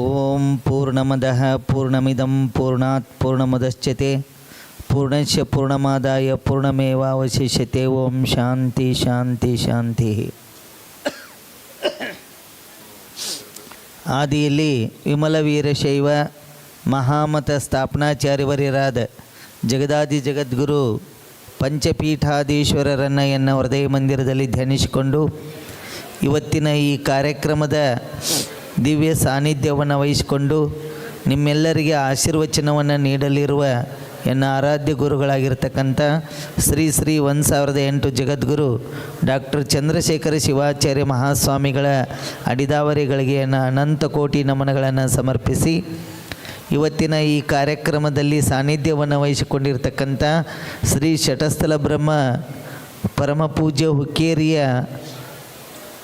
ಓಂ ಪೂರ್ಣಮದಃ ಪೂರ್ಣಮಿದಂ ಪೂರ್ಣಾತ್ ಪೂರ್ಣಮದಶ್ಚತೆ ಪೂರ್ಣಶ ಪೂರ್ಣಮಾದಾಯ ಪೂರ್ಣಮೇವಾವಶಿಷ್ಯತೆ ಓಂ ಶಾಂತಿ ಶಾಂತಿ ಶಾಂತಿ ಆದಿಯಲ್ಲಿ ವಿಮಲ ವೀರಶೈವ ಮಹಾಮತ ಸ್ಥಾಪನಾಚಾರ್ಯವರ್ಯರಾದ ಜಗದಾದಿ ಜಗದ್ಗುರು ಪಂಚಪೀಠಾಧೀಶ್ವರರನ್ನು ಎನ್ನ ಹೃದಯ ಮಂದಿರದಲ್ಲಿ ಧ್ಯಾನಿಸಿಕೊಂಡು ಇವತ್ತಿನ ಈ ಕಾರ್ಯಕ್ರಮದ ದಿವ್ಯ ಸಾನ್ನಿಧ್ಯವನ್ನು ವಹಿಸಿಕೊಂಡು ನಿಮ್ಮೆಲ್ಲರಿಗೆ ಆಶೀರ್ವಚನವನ್ನು ನೀಡಲಿರುವ ಎನ್ನ ಆರಾಧ್ಯ ಗುರುಗಳಾಗಿರ್ತಕ್ಕಂಥ ಶ್ರೀ ಶ್ರೀ ಒಂದು ಸಾವಿರದ ಎಂಟು ಜಗದ್ಗುರು ಡಾಕ್ಟರ್ ಚಂದ್ರಶೇಖರ ಶಿವಾಚಾರ್ಯ ಮಹಾಸ್ವಾಮಿಗಳ ಅಡಿದಾವರಿಗಳಿಗೆ ಅನಂತ ಕೋಟಿ ನಮನಗಳನ್ನು ಸಮರ್ಪಿಸಿ ಇವತ್ತಿನ ಈ ಕಾರ್ಯಕ್ರಮದಲ್ಲಿ ಸಾನ್ನಿಧ್ಯವನ್ನು ವಹಿಸಿಕೊಂಡಿರ್ತಕ್ಕಂಥ ಶ್ರೀ ಶಟಸ್ಥಲ ಬ್ರಹ್ಮ ಪರಮಪೂಜ್ಯ ಹುಕ್ಕೇರಿಯ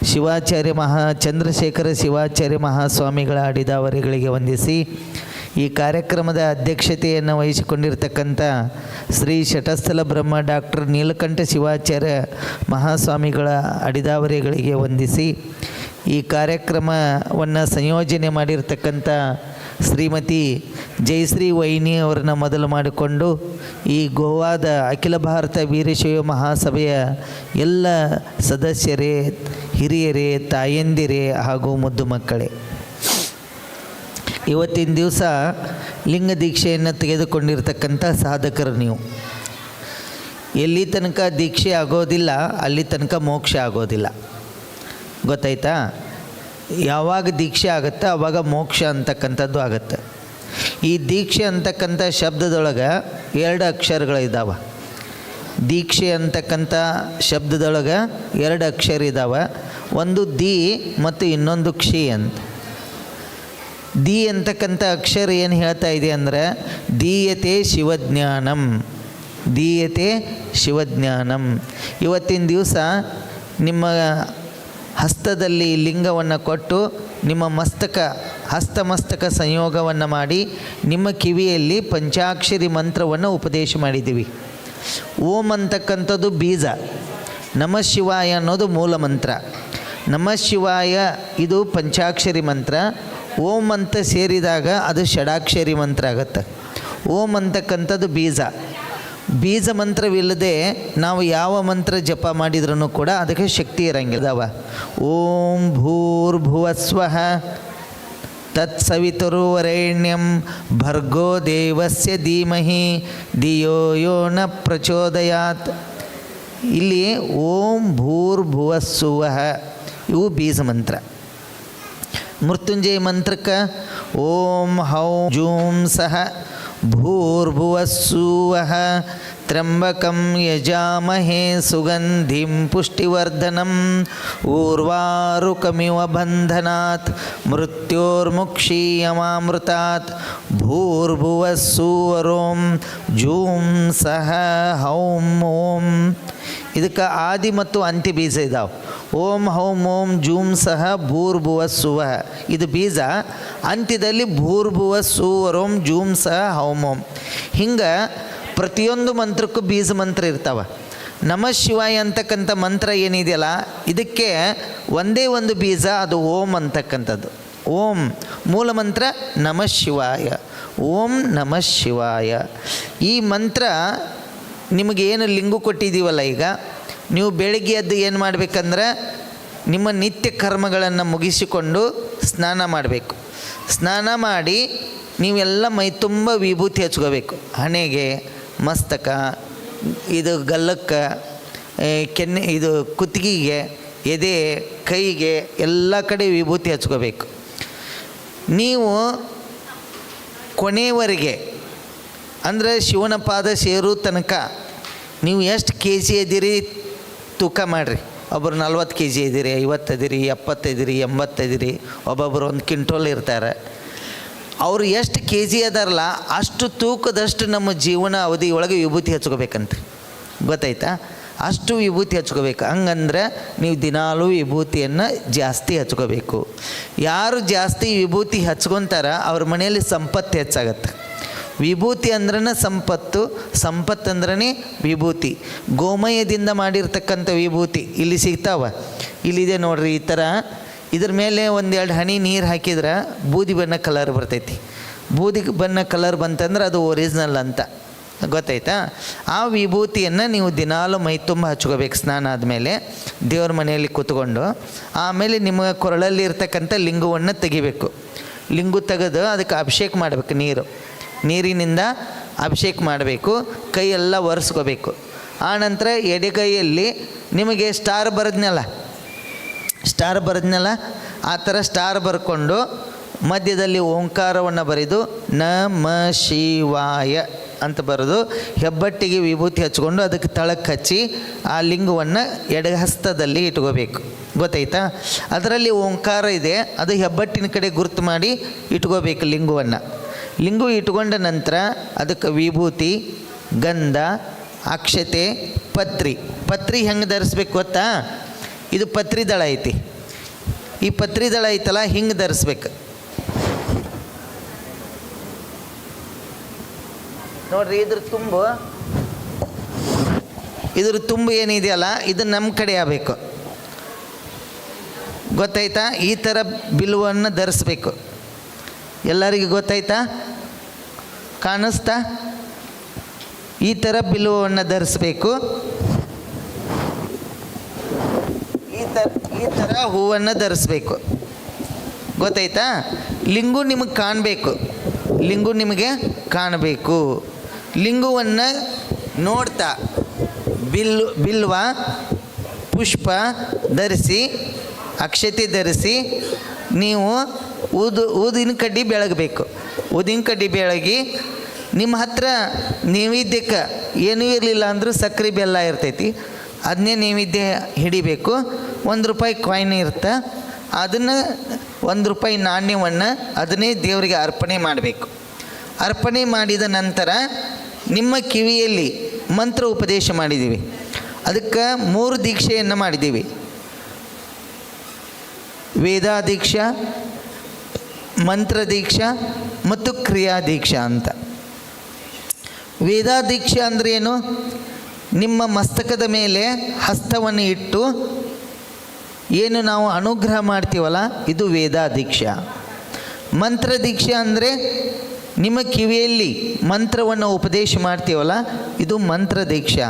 ಶಿವಾಚಾರ್ಯ ಮಹಾ ಚಂದ್ರಶೇಖರ ಶಿವಾಚಾರ್ಯ ಮಹಾಸ್ವಾಮಿಗಳ ಅಡಿದಾವರಿಗಳಿಗೆ ವಂದಿಸಿ ಈ ಕಾರ್ಯಕ್ರಮದ ಅಧ್ಯಕ್ಷತೆಯನ್ನು ವಹಿಸಿಕೊಂಡಿರ್ತಕ್ಕಂಥ ಶ್ರೀ ಶಟಸ್ಥಲ ಬ್ರಹ್ಮ ಡಾಕ್ಟರ್ ನೀಲಕಂಠ ಶಿವಾಚಾರ್ಯ ಮಹಾಸ್ವಾಮಿಗಳ ಅಡಿದಾವರಿಗಳಿಗೆ ವಂದಿಸಿ ಈ ಕಾರ್ಯಕ್ರಮವನ್ನು ಸಂಯೋಜನೆ ಮಾಡಿರ್ತಕ್ಕಂಥ ಶ್ರೀಮತಿ ಜಯಶ್ರೀ ವೈನಿ ಅವರನ್ನು ಮೊದಲು ಮಾಡಿಕೊಂಡು ಈ ಗೋವಾದ ಅಖಿಲ ಭಾರತ ವೀರಶೈವ ಮಹಾಸಭೆಯ ಎಲ್ಲ ಸದಸ್ಯರೇ, ಹಿರಿಯರೇ, ತಾಯಂದಿರೇ ಹಾಗೂ ಮುದ್ದು ಮಕ್ಕಳೇ. ಇವತ್ತಿನ ದಿವಸ ಲಿಂಗ ದೀಕ್ಷೆಯನ್ನು ತೆಗೆದುಕೊಂಡಿರ್ತಕ್ಕಂಥ ಸಾಧಕರು ನೀವು. ಎಲ್ಲಿ ತನಕ ದೀಕ್ಷೆ ಆಗೋದಿಲ್ಲ, ಅಲ್ಲಿ ತನಕ ಮೋಕ್ಷ ಆಗೋದಿಲ್ಲ. ಗೊತ್ತಾಯ್ತಾ? ಯಾವಾಗ ದೀಕ್ಷೆ ಆಗುತ್ತೆ ಆವಾಗ ಮೋಕ್ಷ ಅಂತಕ್ಕಂಥದ್ದು ಆಗುತ್ತೆ. ಈ ದೀಕ್ಷೆ ಅಂತಕ್ಕಂಥ ಶಬ್ದದೊಳಗೆ ಎರಡು ಅಕ್ಷರಗಳಿದ್ದಾವೆ ದೀಕ್ಷೆ ಅಂತಕ್ಕಂಥ ಶಬ್ದದೊಳಗೆ ಎರಡು ಅಕ್ಷರ ಇದ್ದಾವೆ ಒಂದು ದಿ ಮತ್ತು ಇನ್ನೊಂದು ಕ್ಷಿ ಅಂತ. ದಿ ಅಂತಕ್ಕಂಥ ಅಕ್ಷರ ಏನು ಹೇಳ್ತಾ ಇದೆ ಅಂದರೆ, ದೀಯತೆ ಶಿವಜ್ಞಾನಂ ದೀಯತೆ ಶಿವಜ್ಞಾನಂ. ಇವತ್ತಿನ ದಿವಸ ನಿಮ್ಮ ಹಸ್ತದಲ್ಲಿ ಲಿಂಗವನ್ನು ಕೊಟ್ಟು ನಿಮ್ಮ ಮಸ್ತಕ ಹಸ್ತಮಸ್ತಕ ಸಂಯೋಗವನ್ನು ಮಾಡಿ ನಿಮ್ಮ ಕಿವಿಯಲ್ಲಿ ಪಂಚಾಕ್ಷರಿ ಮಂತ್ರವನ್ನು ಉಪದೇಶ ಮಾಡಿದ್ದೀವಿ. ಓಂ ಅಂತಕ್ಕಂಥದ್ದು ಬೀಜ. ನಮ ಶಿವಾಯ ಅನ್ನೋದು ಮೂಲ ಮಂತ್ರ. ನಮ ಶಿವಾಯ ಇದು ಪಂಚಾಕ್ಷರಿ ಮಂತ್ರ. ಓಂ ಅಂತ ಸೇರಿದಾಗ ಅದು ಷಡಾಕ್ಷರಿ ಮಂತ್ರ ಆಗುತ್ತೆ. ಓಂ ಅಂತಕ್ಕಂಥದ್ದು ಬೀಜ. ಬೀಜ ಮಂತ್ರವಿಲ್ಲದೆ ನಾವು ಯಾವ ಮಂತ್ರ ಜಪ ಮಾಡಿದ್ರೂ ಕೂಡ ಅದಕ್ಕೆ ಶಕ್ತಿ ಇರಂಗಿಲ್ಲವ ಓಂ ಭೂರ್ಭುವಸ್ವ ತತ್ಸವಿತುರ್ವರೆಣ್ಯಂ ಭರ್ಗೋ ದೇವಸ್ಯ ಧೀಮಹಿ ದಿಯೋ ಯೋ ನ ಪ್ರಚೋದಯಾತ್. ಇಲ್ಲಿ ಓಂ ಭೂರ್ಭುವಸ್ಸುವಃ ಇವು ಬೀಜ ಮಂತ್ರ. ಮೃತ್ಯುಂಜಯ ಮಂತ್ರಕ್ಕೆ ಓಂ ಹೌ ಜೂಂ ಸಹ ಭೂರ್ಭುವಸ್ಸುವಃ ತ್ರ್ಯಂಬಕಂ ಯಜಾಮಹೇ ಸುಗಂಧಿಂ ಪುಷ್ಟಿವರ್ಧನಂ ಊರ್ವಾರುಕಮಿವ ಬಂಧನಾತ್ ಮೃತ್ಯೋರ್ಮುಕ್ಷೀಯಮಾಮೃತಾತ್ ಭೂರ್ಭುವಸ್ಸುವರೋಂ ಜೂಂ ಸಹ ಹೌಂ ಓಂ ಇದಕ್ಕೆ ಆದಿ ಮತ್ತು ಅಂತ್ಯ ಬೀಜ ಇದ್ದಾವೆ ಓಂ ಹೌಂ ಓಂ ಜೂಂ ಸಹ ಭೂರ್ಭುವ ಸುವ. ಇದು ಬೀಜ. ಅಂತ್ಯದಲ್ಲಿ ಭೂರ್ಭುವ ಸುವರೋಂ ಜೂಂ ಸಹ ಹೌಂ ಓಂ. ಹಿಂಗೆ ಪ್ರತಿಯೊಂದು ಮಂತ್ರಕ್ಕೂ ಬೀಜ ಮಂತ್ರ ಇರ್ತಾವೆ. ನಮ ಶಿವಾಯ ಅಂತಕ್ಕಂಥ ಮಂತ್ರ ಏನಿದೆಯಲ್ಲ, ಇದಕ್ಕೆ ಒಂದೇ ಒಂದು ಬೀಜ, ಅದು ಓಂ ಅಂತಕ್ಕಂಥದ್ದು. ಓಂ ಮೂಲ ಮಂತ್ರ ನಮ ಶಿವಾಯ. ಓಂ ನಮ ಶಿವಾಯ. ಈ ಮಂತ್ರ ನಿಮಗೇನು ಲಿಂಗು ಕೊಟ್ಟಿದ್ದೀವಲ್ಲ ಈಗ? ನೀವು ಬೆಳಗ್ಗೆ ಎದ್ದು ಏನು ಮಾಡಬೇಕಂದ್ರೆ ನಿಮ್ಮ ನಿತ್ಯ ಕರ್ಮಗಳನ್ನು ಮುಗಿಸಿಕೊಂಡು ಸ್ನಾನ ಮಾಡಬೇಕು. ಸ್ನಾನ ಮಾಡಿ ನೀವೆಲ್ಲ ಮೈ ತುಂಬ ವಿಭೂತಿ ಹಚ್ಕೋಬೇಕು. ಹಣೆಗೆ, ಮಸ್ತಕ, ಇದು ಗಲ್ಲಕ್ಕೆ ಕೆನ್ನೆ, ಇದು ಕುತ್ತಿಗೆಗೆ, ಎದೆ, ಕೈಗೆ ಎಲ್ಲ ಕಡೆ ವಿಭೂತಿ ಹಚ್ಕೋಬೇಕು. ನೀವು ಕೊನೆಯವರೆಗೆ ಅಂದರೆ ಶಿವನ ಪಾದ ಸೇರು ತನಕ ನೀವು ಎಷ್ಟು ಕೆ ಜಿ ಇದ್ದೀರಿ ತೂಕ ಮಾಡಿರಿ. ಒಬ್ಬರು ನಲ್ವತ್ತು ಕೆ ಜಿ ಇದ್ದೀರಿ ಐವತ್ತು ಇದೀರಿ ಎಪ್ಪತ್ತೈದಿರಿ ಎಂಬತ್ತೈದಿರಿ ಒಬ್ಬೊಬ್ಬರು ಒಂದು ಕ್ವಿಂಟೋಲ್ ಇರ್ತಾರೆ. ಅವರು ಎಷ್ಟು ಕೆ ಜಿ ಅದಾರಲ್ಲ, ಅಷ್ಟು ತೂಕದಷ್ಟು ನಮ್ಮ ಜೀವನ ಅವಧಿ ಒಳಗೆ ವಿಭೂತಿ ಹಚ್ಕೋಬೇಕಂತ ಗೊತ್ತಾಯ್ತಾ? ಅಷ್ಟು ವಿಭೂತಿ ಹಚ್ಕೋಬೇಕು. ಹಂಗಂದ್ರೆ ನೀವು ದಿನಾಲೂ ವಿಭೂತಿಯನ್ನು ಜಾಸ್ತಿ ಹಚ್ಕೋಬೇಕು. ಯಾರು ಜಾಸ್ತಿ ವಿಭೂತಿ ಹಚ್ಕೊತಾರ, ಅವ್ರ ಮನೆಯಲ್ಲಿ ಸಂಪತ್ತು ಹೆಚ್ಚಾಗತ್ತೆ. ವಿಭೂತಿ ಅಂದ್ರನ ಸಂಪತ್ತು ಸಂಪತ್ತು ಅಂದ್ರನೇ ವಿಭೂತಿ. ಗೋಮಯದಿಂದ ಮಾಡಿರ್ತಕ್ಕಂಥ ವಿಭೂತಿ ಇಲ್ಲಿ ಸಿಗ್ತಾವ. ಇಲ್ಲಿದೆ ನೋಡ್ರಿ ಈ ಥರ ಇದ್ರ ಮೇಲೆ ಒಂದೆರಡು ಹನಿ ನೀರು ಹಾಕಿದ್ರೆ ಬೂದಿ ಬಣ್ಣ ಕಲರ್ ಬರ್ತೈತಿ. ಬೂದಿ ಬಣ್ಣ ಕಲರ್ ಬಂತಂದ್ರೆ ಅದು ಒರಿಜಿನಲ್ ಅಂತ. ಗೊತ್ತಾಯ್ತಾ? ಆ ವಿಭೂತಿಯನ್ನು ನೀವು ದಿನಾಲು ಮೈ ತುಂಬ ಹಚ್ಕೋಬೇಕು ಸ್ನಾನ ಆದಮೇಲೆ. ದೇವ್ರ ಮನೆಯಲ್ಲಿ ಕೂತ್ಕೊಂಡು. ಆಮೇಲೆ ನಿಮ್ಮ ಕೊರಳಲ್ಲಿ ಇರ್ತಕ್ಕಂಥ ಲಿಂಗವನ್ನು ತೆಗಿಬೇಕು. ಲಿಂಗು ತೆಗೆದು ಅದಕ್ಕೆ ಅಭಿಷೇಕ ಮಾಡಬೇಕು ನೀರು. ನೀರಿನಿಂದ ಅಭಿಷೇಕ ಮಾಡಬೇಕು, ಕೈಯೆಲ್ಲ ಒರೆಸ್ಕೋಬೇಕು. ಆನಂತರ ಎಡೆಗೈಯಲ್ಲಿ ನಿಮಗೆ ಸ್ಟಾರ್ ಬರೆದ್ನಲ್ಲ? ಸ್ಟಾರ್ ಬರೆದ್ನಲ್ಲ? ಆ ಥರ ಸ್ಟಾರ್ ಬರ್ಕೊಂಡು ಮಧ್ಯದಲ್ಲಿ ಓಂಕಾರವನ್ನು ಬರೆದು ನ ಮ ಶಿವಾಯ ಅಂತ ಬರೆದು ಹೆಬ್ಬಟ್ಟಿಗೆ ವಿಭೂತಿ ಹಚ್ಕೊಂಡು ಅದಕ್ಕೆ ತಳಕ್ಕೆ ಹಚ್ಚಿ ಆ ಲಿಂಗವನ್ನು ಎಡಹಸ್ತದಲ್ಲಿ ಇಟ್ಕೋಬೇಕು. ಗೊತ್ತಾಯ್ತಾ? ಅದರಲ್ಲಿ ಓಂಕಾರ ಇದೆ, ಅದು ಹೆಬ್ಬಟ್ಟಿನ ಕಡೆ ಗುರುತು ಮಾಡಿ ಇಟ್ಕೋಬೇಕು ಲಿಂಗವನ್ನು. ಲಿಂಗು ಇಟ್ಕೊಂಡ ನಂತರ ಅದಕ್ಕೆ ವಿಭೂತಿ, ಗಂಧ, ಅಕ್ಷತೆ, ಪತ್ರಿ. ಪತ್ರಿ ಹೆಂಗೆ ಧರಿಸ್ಬೇಕು ಗೊತ್ತಾ? ಇದು ಪತ್ರಿ ದಳ ಐತಿ. ಈ ಪತ್ರಿ ದಳ ಐತಲ್ಲ, ಹಿಂಗೆ ಧರಿಸ್ಬೇಕು. ನೋಡ್ರಿ, ಇದ್ರ ತುಂಬು. ಇದ್ರ ತುಂಬು ಏನಿದೆಯಲ್ಲ, ಇದು ನಮ್ಮ ಕಡೆ ಆಗಬೇಕು. ಗೊತ್ತಾಯ್ತಾ? ಈ ಥರ ಬಿಲ್ವನ್ನು ಧರಿಸ್ಬೇಕು. ಎಲ್ಲರಿಗೂ ಗೊತ್ತಾಯ್ತಾ? ಕಾಣಿಸ್ತಾ? ಈ ಥರ ಬಿಲ್ವವನ್ನು ಧರಿಸ್ಬೇಕು. ಈ ಥರ ಈ ಥರ ಹೂವನ್ನು ಧರಿಸ್ಬೇಕು. ಗೊತ್ತಾಯ್ತಾ? ಲಿಂಗು ನಿಮಗೆ ಕಾಣಬೇಕು. ಲಿಂಗು ನಿಮಗೆ ಕಾಣಬೇಕು. ಲಿಂಗುವನ್ನು ನೋಡ್ತಾ, ಬಿಲ್ಲು, ಬಿಲ್ವ, ಪುಷ್ಪ ಧರಿಸಿ, ಅಕ್ಷತೆ ಧರಿಸಿ, ನೀವು ಊದು, ಊದಿನ ಕಡ್ಡಿ ಬೆಳಗಬೇಕು. ಊದಿನ ಕಡ್ಡಿ ಬೆಳಗಿ ನಿಮ್ಮ ಹತ್ರ ನೈವೇದ್ಯಕ್ಕೆ ಏನೂ ಇರಲಿಲ್ಲ ಅಂದರೂ ಸಕ್ಕರೆ ಬೆಲ್ಲ ಇರ್ತೈತಿ. ಅದನ್ನೇ ನೈವೇದ್ಯ ಹಿಡಿಬೇಕು. ಒಂದು ರೂಪಾಯಿ ಕಾಯಿನ್ ಇರುತ್ತೆ ಅದನ್ನು ಒಂದು ರೂಪಾಯಿ ನಾಣ್ಯವನ್ನು ಅದನ್ನೇ ದೇವರಿಗೆ ಅರ್ಪಣೆ ಮಾಡಬೇಕು. ಅರ್ಪಣೆ ಮಾಡಿದ ನಂತರ ನಿಮ್ಮ ಕಿವಿಯಲ್ಲಿ ಮಂತ್ರ ಉಪದೇಶ ಮಾಡಿದ್ದೀವಿ. ಅದಕ್ಕೆ ಮೂರು ದೀಕ್ಷೆಯನ್ನು ಮಾಡಿದ್ದೀವಿ. ವೇದಾದೀಕ್ಷಾ ಮಂತ್ರ ದೀಕ್ಷಾ ಮತ್ತು ಕ್ರಿಯಾ ದೀಕ್ಷಾ ಅಂತ. ವೇದಾದೀಕ್ಷೆ ಅಂದರೆ ಏನು? ನಿಮ್ಮ ಮಸ್ತಕದ ಮೇಲೆ ಹಸ್ತವನ್ನು ಇಟ್ಟು ಏನು ನಾವು ಅನುಗ್ರಹ ಮಾಡ್ತೀವಲ್ಲ, ಇದು ವೇದಾದೀಕ್ಷಾ. ಮಂತ್ರ ದೀಕ್ಷೆ ಅಂದರೆ ನಿಮ್ಮ ಕಿವಿಯಲ್ಲಿ ಮಂತ್ರವನ್ನು ಉಪದೇಶ ಮಾಡ್ತೀವಲ್ಲ, ಇದು ಮಂತ್ರ ದೀಕ್ಷಾ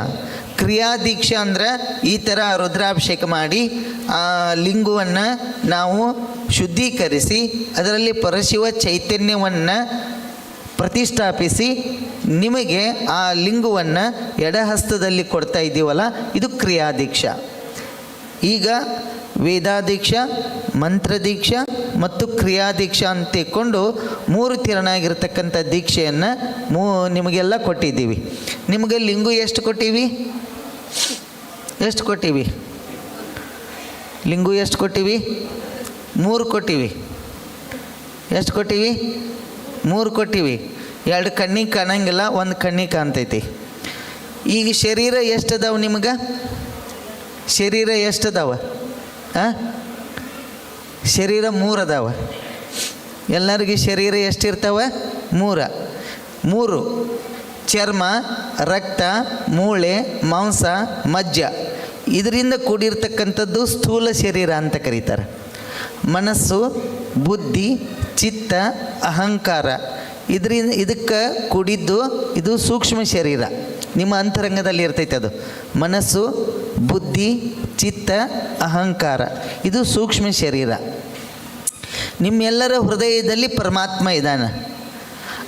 ಕ್ರಿಯಾ ದೀಕ್ಷೆ ಅಂದ್ರೆ ಈ ಥರ ರುದ್ರಾಭಿಷೇಕ ಮಾಡಿ ಆ ಲಿಂಗವನ್ನು ನಾವು ಶುದ್ಧೀಕರಿಸಿ, ಅದರಲ್ಲಿ ಪರಶಿವ ಚೈತನ್ಯವನ್ನು ಪ್ರತಿಷ್ಠಾಪಿಸಿ, ನಿಮಗೆ ಆ ಲಿಂಗವನ್ನು ಎಡಹಸ್ತದಲ್ಲಿ ಕೊಡ್ತಾ ಇದ್ದೀವಲ್ಲ, ಇದು ಕ್ರಿಯಾದೀಕ್ಷ. ಈಗ ವೇದಾಧೀಕ್ಷ ಮಂತ್ರದೀಕ್ಷ ಮತ್ತು ಕ್ರಿಯಾದೀಕ್ಷ ಅಂತ ಮೂರು ತಿರನಾಗಿರ್ತಕ್ಕಂಥ ದೀಕ್ಷೆಯನ್ನು ಮೂ, ನಿಮಗೆಲ್ಲ ಕೊಟ್ಟಿದ್ದೀವಿ. ನಿಮಗೆ ಲಿಂಗು ಎಷ್ಟು ಕೊಟ್ಟೀವಿ? ಎಷ್ಟು ಕೊಟ್ಟೀವಿ? ಲಿಂಗು ಎಷ್ಟು ಕೊಟ್ಟಿವಿ? ಮೂರು ಕೊಟ್ಟಿವಿ. ಎಷ್ಟು ಕೊಟ್ಟಿವಿ? ಮೂರು ಕೊಟ್ಟಿವಿ. ಎರಡು ಕಣ್ಣಿಗೆ ಕಾಣಂಗಿಲ್ಲ, ಒಂದು ಕಣ್ಣಿಗೆ ಕಾಣ್ತೈತಿ. ಈಗ ಶರೀರ ಎಷ್ಟು ಅದಾವ ನಿಮ್ಗೆ? ಶರೀರ ಎಷ್ಟು ಅದಾವ ಹಾಂ ಶರೀರ ಮೂರು ಅದಾವ ಎಲ್ಲರಿಗೆ ಶರೀರ ಎಷ್ಟಿರ್ತಾವೆ? ಮೂರ. ಮೂರು. ಚರ್ಮ, ರಕ್ತ, ಮೂಳೆ, ಮಾಂಸ, ಮಜ್ಜ. ಇದರಿಂದ ಕೂಡಿರ್ತಕ್ಕಂಥದ್ದು ಸ್ಥೂಲ ಶರೀರ ಅಂತ ಕರೀತಾರೆ. ಮನಸ್ಸು, ಬುದ್ಧಿ, ಚಿತ್ತ, ಅಹಂಕಾರ. ಇದರಿಂದ ಇದಕ್ಕೆ ಕೂಡಿದ್ದು ಇದು ಸೂಕ್ಷ್ಮ ಶರೀರ. ನಿಮ್ಮ ಅಂತರಂಗದಲ್ಲಿ ಇರ್ತೈತೆ ಅದು. ಮನಸ್ಸು, ಬುದ್ಧಿ, ಚಿತ್ತ, ಅಹಂಕಾರ. ಇದು ಸೂಕ್ಷ್ಮ ಶರೀರ. ನಿಮ್ಮೆಲ್ಲರ ಹೃದಯದಲ್ಲಿ ಪರಮಾತ್ಮ ಇದ್ದಾನೆ.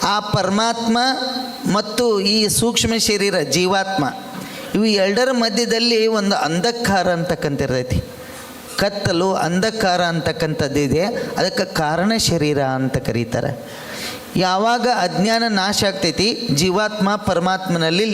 ಆ ಪರಮಾತ್ಮ ಮತ್ತು ಈ ಸೂಕ್ಷ್ಮ ಶರೀರ ಜೀವಾತ್ಮ. ಇವು ಎರಡರ ಮಧ್ಯದಲ್ಲಿ ಒಂದು ಅಂಧಕಾರ ಅಂತಕ್ಕಂತಿರ್ತೈತಿ ಕತ್ತಲು ಅಂಧಕಾರ ಅಂತಕ್ಕಂಥದ್ದು ಇದೆ. ಅದಕ್ಕೆ ಕಾರಣ ಶರೀರ ಅಂತ ಕರೀತಾರೆ. ಯಾವಾಗ ಅಜ್ಞಾನ ನಾಶ ಆಗ್ತೈತಿ, ಜೀವಾತ್ಮ ಪರಮಾತ್ಮನಲ್ಲಿ